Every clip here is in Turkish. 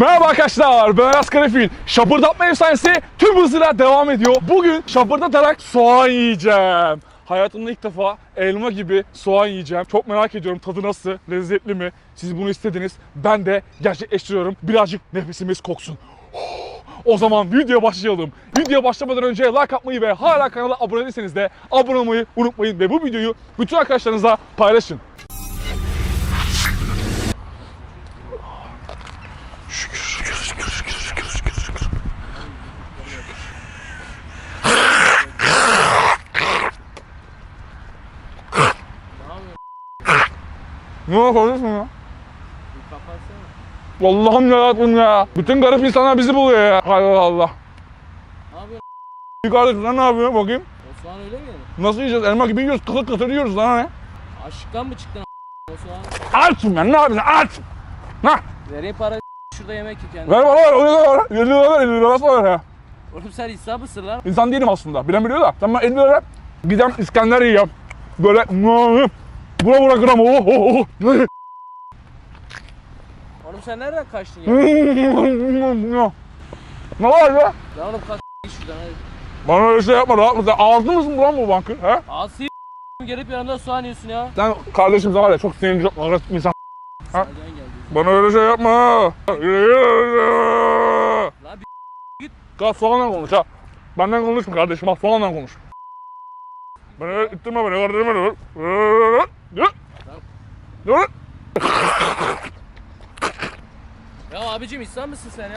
Merhaba arkadaşlar ben Aras Karafil. Şapırdatma efsanesi tüm hızıyla devam ediyor. Bugün şapırdatarak soğan yiyeceğim. Hayatımda ilk defa elma gibi soğan yiyeceğim. Çok merak ediyorum tadı nasıl, lezzetli mi? Siz bunu istediniz. Ben de gerçekleştiriyorum. Birazcık nefesimiz koksun. O zaman videoya başlayalım. Videoya başlamadan önce like atmayı ve hala kanala abone değilseniz de abone olmayı unutmayın. Ve bu videoyu bütün arkadaşlarınızla paylaşın. Şükür şükür şükür şükür şükür şükür şükür. Ne yapıyorsun ya? Allah'ım yarabbim ya. Bütün garip insanlar bizi buluyor ya. Hay Allah. Ne yapıyorsun? Bir kardeşim sen ne yapıyorsun bakayım? O soğan öyle mi? Nasıl yiyeceğiz? Elma gibi yiyoruz. Kıtır kıtır yiyoruz lan ne? Aşıktan mı çıktın a- o soğan? Aç ben ne yapıyorsun? Aç. Ha. Vereyim para şurada yemek ye kendine. Ver bana ver. Öyle ver. 50 lira ver. 50 lira ver ya. Oğlum sen İsa mısın lan? İnsan değilim aslında. Bilen biliyor da. Sen bana 50 lira ver. Gidem İskender yiyeceğim. Böyle bura bura gram. Oh oh oh. Oğlum sen nereden kaçtın ya? ne var ya? Lan oğlum git şuradan hadi. Bana öyle şey yapma rahat mısın? Ağzı mısın lan bu bankı? He? Ağzı gelip yanında soğan yiyorsun ya. Sen kardeşim sen var ya çok sinirli çok agresif insan. Ha? Bana öyle şey yapma. Lan bir Kalk soğanla konuş ha. Benden konuşma kardeşim bak soğanla konuş. Beni öyle ittirme beni kardeşim beni. Ya abicim İsa mısın sen ya?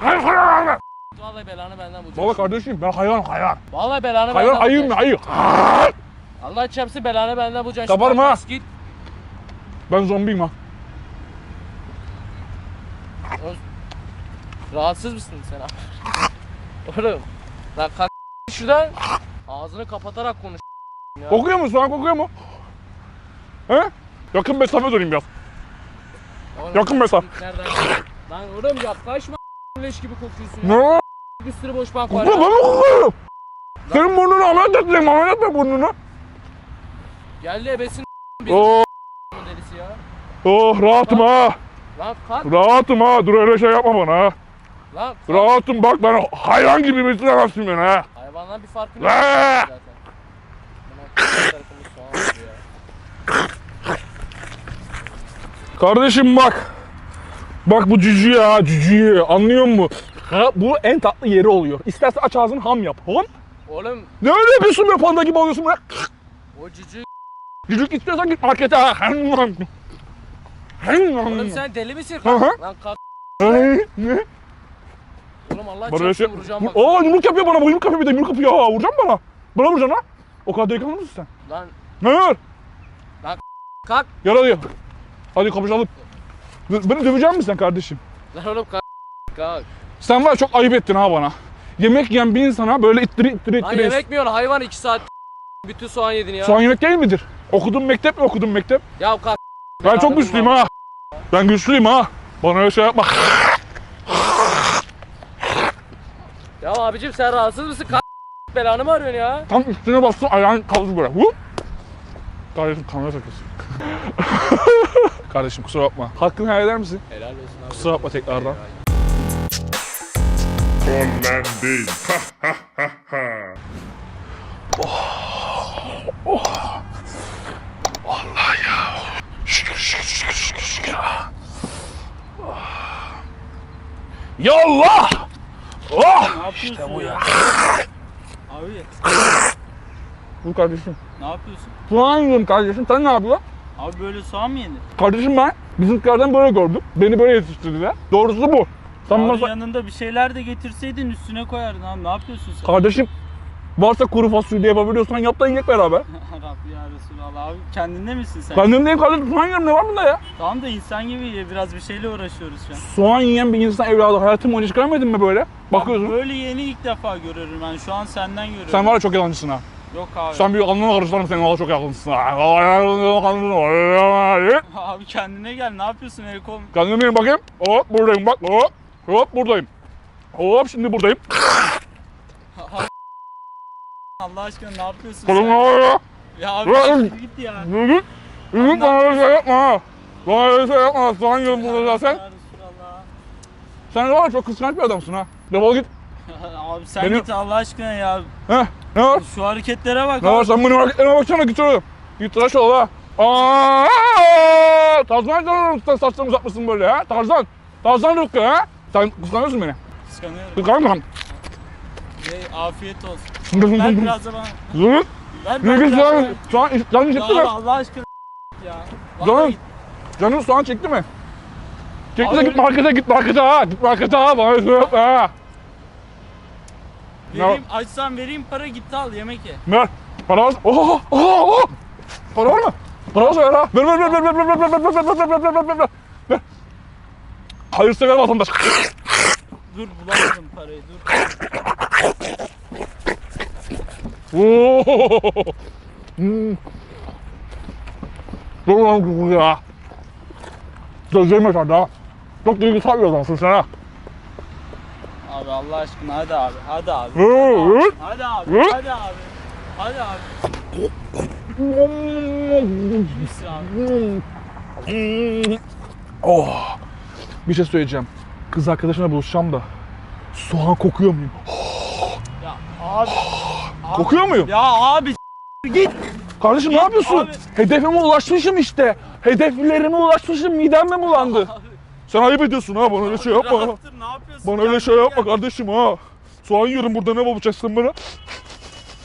Hayır hayır hayır. Vallahi belanı benden bulacaksın. Valla kardeşim ben hayvan hayvan. Vallahi belanı Hayvan benden ayı mı bulacaksın. ayı. Allah çarpsın belanı benden bulacaksın. Ha. bas Git. Ben zombiyim ha. Rahatsız mısın sen abi? Oğlum. Lan kalk şuradan. Ağzını kapatarak konuş. Ya. Kokuyor mu soğan kokuyor mu? He? Yakın mesafe durayım biraz. Oğlum, Yakın mesafe. Nereden? Lan oğlum yaklaşma leş gibi kokuyorsun ya. Ne? Bir sürü boş bank var Kokuyor ben mi kokuyorum? Senin burnunu ameliyat ettireyim ameliyat et burnunu. Geldi ebesin bizim Oh, delisi ya. oh rahatım ha. Lan kalk. Rahatım ha. Dur öyle şey yapma bana ha. Lan kalk. Rahatım bak ben hayvan gibi bitiremezsin beni ha. Hayvandan bir farkı yok. Zaten. Kardeşim bak. Bak bu cücü ya cücüğü anlıyor musun? Ha, bu en tatlı yeri oluyor. İstersen aç ağzını ham yap. Ham? Oğlum Ne öyle yapıyorsun be panda gibi alıyorsun be? o cücü. Cücük istiyorsan git markete ha. Oğlum sen deli misin? Lan kalk. Ne? Oğlum Allah Bana öyle şey... çarpsın vuracağım bak. Aa yumruk yapıyor bana yumruk yapıyor bir de yumruk yapıyor. Aa, vuracağım bana. Bana vuracaksın ha. O kadar delikanlı mısın sen? Lan Ne var? kalk. Gel hadi. Hadi kapışalım. Beni dövecek misin sen kardeşim? Lan oğlum kalk. Kalk. Sen var çok ayıp ettin ha bana. Yemek yiyen bir insana böyle ittiri ittiri Lan ittiri. yemek mi yiyorsun? Hayvan 2 saat bütün soğan yedin ya. Soğan yemek değil midir? Okudun mektep mi okudun mektep? Ya kalk. Ben çok güçlüyüm ha. Ben güçlüyüm ha. Bana öyle şey yapma. Ya abicim sen rahatsız mısın? Kalk. Belanı mı arıyorsun ya? Tam üstüne bastın ayağın kaldı böyle. Vup. Kardeşim kamera takıyorsun. Kardeşim kusura bakma. Hakkını helal eder misin? Helal olsun abi. Kusura bakma tekrardan. Son değil. Ha ha ha ha. Şükür şükür şükür şükür şükür. Ya Allah! Oh! İşte bu ya. Abi Bu kardeşim. ne yapıyorsun? Soğan yiyorum kardeşim. Sen ne yapıyorsun? Abi böyle soğan mı yenir? Kardeşim ben bizimkilerden böyle gördüm. Beni böyle yetiştirdiler. Doğrusu bu. Sen Abi masa... yanında bir şeyler de getirseydin üstüne koyardın abi ne yapıyorsun sen? Kardeşim varsa kuru fasulye yapabiliyorsan yap da yiyek beraber. Rabbi ya Resulallah abi kendinde misin sen? Kendimdeyim kardeşim soğan yiyorum ne var bunda ya? Tamam da insan gibi ye biraz bir şeyle uğraşıyoruz şu an. Soğan yiyen bir insan evladı hayatım boyunca hiç görmedin mi böyle? Bakıyorsun. Böyle yeni ilk defa görüyorum ben şu an senden görüyorum. Sen var ya çok yalancısın ha. Yok abi. Sen bir alnına karıştırırım senin valla çok yakınsın ha. Abi kendine gel ne yapıyorsun el kol? Kendime bakayım. Hop buradayım bak hop. Hop buradayım. Hop şimdi buradayım. Allah aşkına ne yapıyorsun Kolum sen? var ya? Ya abi Bırak. git ya. Hı. Ümit bana öyle şey yapma ha. Bana öyle şey yapma. Soğan yiyorum burada zaten. Ya Resulallah. Sen de var ya çok kıskanç bir adamsın ha. Defol git. Abi sen Benim- git Allah aşkına ya. Heh. Ne var? Şu hareketlere bak Ne abi. var? Sen benim hareketlerime baksana git oraya. Git tıraş ol ha. Tarzan canım saçlarımı uzatmışsın böyle ha. Tarzan. Tarzan Rıfkı ha. Sen kıskanıyorsun beni. Kıskanıyorum. Kıskanmıyorum. Ye, afiyet olsun. Ver biraz da bana. Zırh. Ver Ne biraz Soğan, da. soğan, canın Ya çekti mi? Allah aşkına ya. Canım. Vallahi Canın soğan çekti mi? Çekti Abi de git markete git markete ha. Git markete ha. Bana şey yapma ha. vereyim, açsam vereyim para gitti al yemek ye. Ver. Para var. Oha! Oha! Oha! Para var mı? Para varsa ver ha. Ver ver ver ver ver ver ver ver ver ver ver ver ver ver ver ver ver. Hayırsever vatandaş. Dur bulamadım parayı dur. Oo! Hmm. Dur lan kızım ya. Gözlerime sen ha. Çok duygusal bir adamsın sen ha. Abi Allah aşkına hadi abi hadi abi. Hadi abi hadi abi. Hadi abi. Biz abi. Oh. Bir şey söyleyeceğim. Kız arkadaşımla buluşacağım da. Soğan kokuyor muyum? Ya abi. Kokuyor muyum? Ya abi git. Kardeşim ne yapıyorsun? abi. Hedefime ulaşmışım işte. Hedeflerime ulaşmışım. Midem mi bulandı? Sen ayıp ediyorsun ha bana öyle şey yapma. Rahattır, ne yapıyorsun? Bana öyle şey yapma kardeşim ha. Soğan yiyorum burada ne babacaksın bana?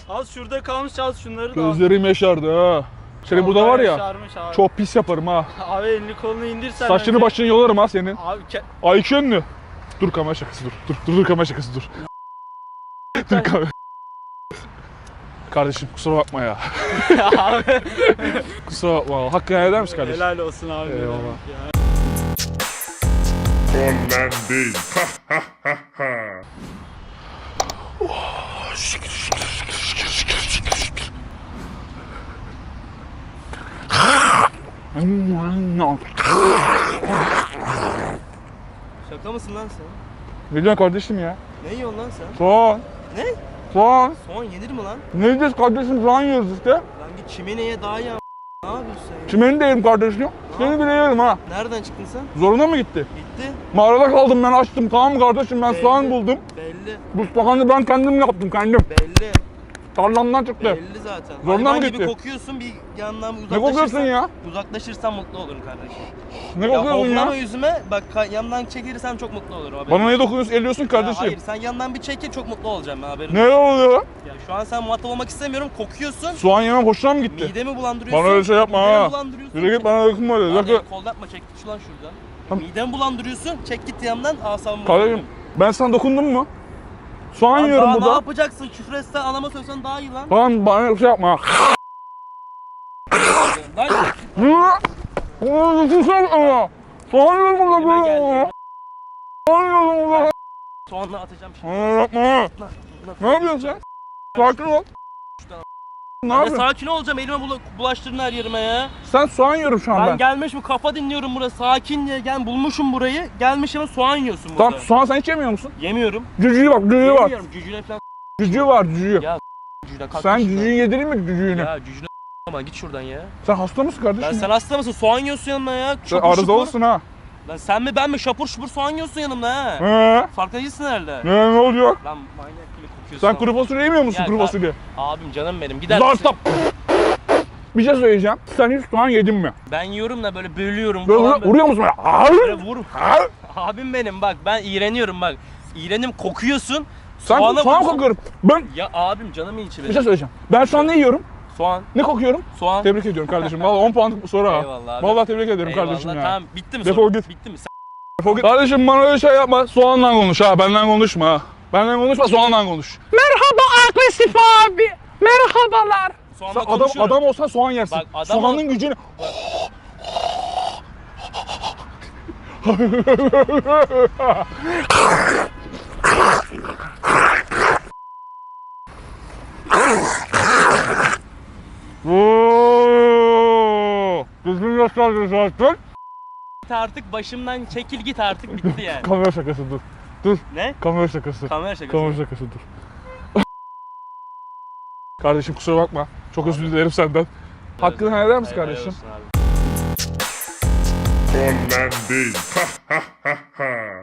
Az şurada kalmış az şunları da. Gözlerim yaşardı ha. Senin burada var ya abi. çok pis yaparım ha. Abi elini kolunu indirsen. Saçını önce- başını yolarım ha senin. Abi ke... Ünlü. Dur kamera şakası dur. Dur dur, dur kamera şakası dur. dur kamera. Kardeşim kusura bakma ya. abi. Kusura bakma. Hakkını eder misin kardeşim? Helal olsun abi. Eyvallah. Ya. Değil. Ha ha ha ha. Şaka mısın lan sen? Ne diyorsun kardeşim ya? Ne yiyorsun lan sen? Soğan. Ne? Soğan. Soğan yenir mi lan? Ne yiyeceğiz kardeşim? Soğan yiyoruz işte. Lan git çimeneye daha ya. Ne yapıyorsun sen? ya? Çimeni de yerim kardeşim. Seni bile yerim ha. Nereden çıktın sen? Zoruna mı gitti? Gitti. Mağarada kaldım ben açtım tamam mı kardeşim ben Belli. soğan buldum. Belli. Bu soğanı ben kendim yaptım kendim. Belli. Tarlamdan çıktı. Belli zaten. Zoruna Hayvan mı gibi gitti? kokuyorsun bir yandan Ne uzaklaşırsan. kokuyorsun ya? Uzaklaşırsan mutlu olurum kardeşim. Ne Ya kokuyorsun hoplama ya? yüzüme bak ka- yandan çekilirsen çok mutlu olurum haberin. Bana ne dokunuyorsun, eliyorsun Ya kardeşim. hayır sen yandan bir çekil çok mutlu olacağım ben haberin. Ne oluyor? Ya şu an sen muhatap olmak istemiyorum kokuyorsun. Soğan yemem hoşuna mı gitti? Midemi bulandırıyorsun. Bana öyle şey yapma midemi ha. bulandırıyorsun. Yürü git bana dokunma öyle. Zakı. kol yapma çek git şu lan şuradan. Tamam. Midemi bulandırıyorsun. Çek git yanımdan asabımı Kardeşim ben sana dokundum mu? Soğan Lan yiyorum daha ne burada. yapacaksın? Küfür etsen anama söylesen daha iyi lan. Tamam bana şey yapma. Lan Soğan yiyorum burada Elime geldi. böyle. Soğan yiyorum burada. soğanla atacağım şimdi. Bana yapma. Ne yapıyorsun sen? Sakin ol. Ne Ne yapıyorsun? sakin olacağım elime bula- bulaştırdın her yerime ya. Sen soğan yiyorum şu an Ben, ben. gelmişim kafa dinliyorum burada sakin diye gel bulmuşum burayı. Gelmişim soğan yiyorsun burada. Tamam soğan sen hiç yemiyor musun? Yemiyorum. Cücüğü bak cücüğü var. Yemiyorum cücüğüne falan Cücüğü var cücüğü. Ya, cücüğüne kalk Sen cücüğü yedireyim mi cücüğünü? Ya cücüğüne ama git şuradan ya. Sen hasta mısın kardeşim? sen hasta mısın? Soğan yiyorsun yanımda ya. Sen şupur. arızalısın ha. Lan sen mi ben mi şapur şupur soğan yiyorsun yanımda ha. He. Farkında değilsin herhalde. Ne, ne oluyor? Lan manyak kokuyorsun. Sen kuru fasulye yemiyor musun Ya kuru kar- fasulye? Abim canım benim gider misin? stop. Bir şey söyleyeceğim. Sen hiç soğan yedin mi? Ben yiyorum da böyle bölüyorum Böyle falan. vur- vuruyor musun? Böyle? Böyle vur. Abim benim bak ben iğreniyorum bak. İğrenim kokuyorsun. Sen Soğana soğan vurursun. kokuyorum. Ben Ya abim canımın içi bir benim. şey söyleyeceğim. Ben şu an ne yiyorum? Soğan. Ne kokuyorum? Soğan. Tebrik ediyorum kardeşim. Vallahi 10 puan sonra ha. Eyvallah abi. Vallahi tebrik ederim Eyvallah, kardeşim ya. Tamam bitti mi Defol sorun? git. Bitti mi? Sen Defol git. Kardeşim bana öyle şey yapma. Soğanla konuş ha. Benden konuşma ha. Benden konuşma soğanla konuş. Merhaba agresif abi. Merhabalar. soğanla Sen adam, konuşuyorum. adam olsan soğan yersin. Bak, adam Soğanın ol- gücünü... Oo! Düzgün gösterdin zaten. Git artık başımdan çekil git artık bitti yani. Kamera şakası dur. Dur. Ne? Kamera şakası. Kamera şakası. Kamera şakası dur. kardeşim kusura bakma. Çok özür dilerim senden. Hakkını helal eder misin Hayırlı kardeşim? olsun abi.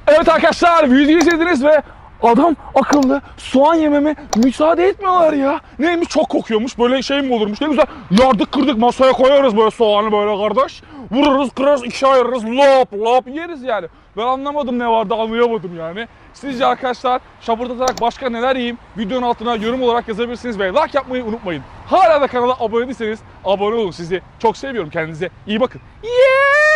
Evet arkadaşlar videoyu izlediniz ve adam akıllı soğan yememe müsaade etmiyorlar ya. Neymiş çok kokuyormuş böyle şey mi olurmuş ne güzel yardık kırdık masaya koyarız böyle soğanı böyle kardeş. Vururuz kırarız ikiye ayırırız lop lop yeriz yani. Ben anlamadım ne vardı anlayamadım yani. Sizce arkadaşlar şapırdatarak başka neler yiyeyim videonun altına yorum olarak yazabilirsiniz ve like yapmayı unutmayın. Hala da kanala abone değilseniz abone olun sizi çok seviyorum kendinize iyi bakın. Yeah!